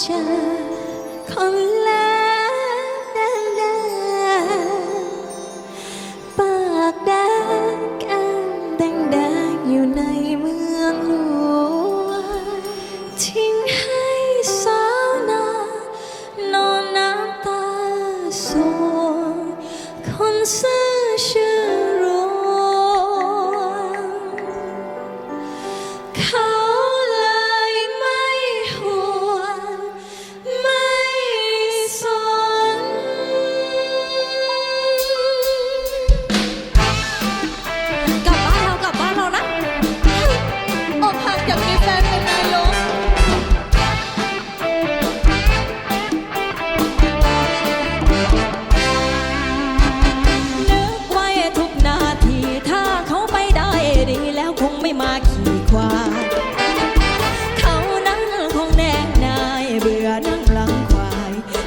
เจอคนแล้วแดงปากแดงแก้มแดงแดงอยู่ในเมืองหลวงทิ้งให้สาวนานอนน้ำตาสวงคนซื่อ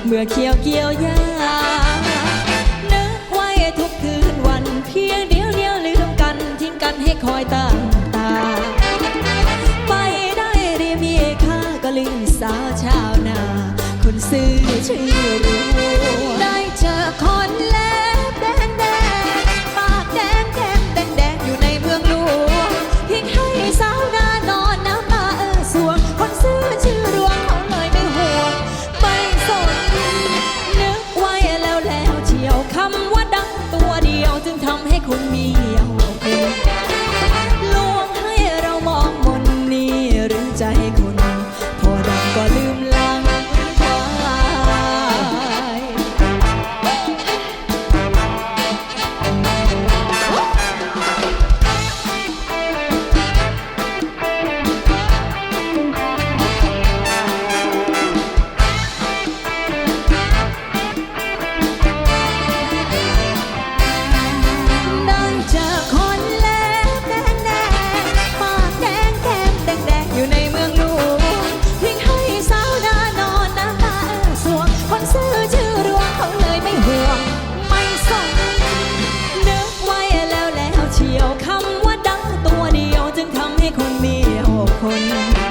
เมื่อเคี้ยวเกี่ยวยานึกไว้ทุกคืนวันเพียงเดียวเดียวลืมกันทิ้งกันให้คอยตั้งตา ไปได้เรียมีค่าก็ลืมสาวชาวนา คนซื้อชื่อรู้ คน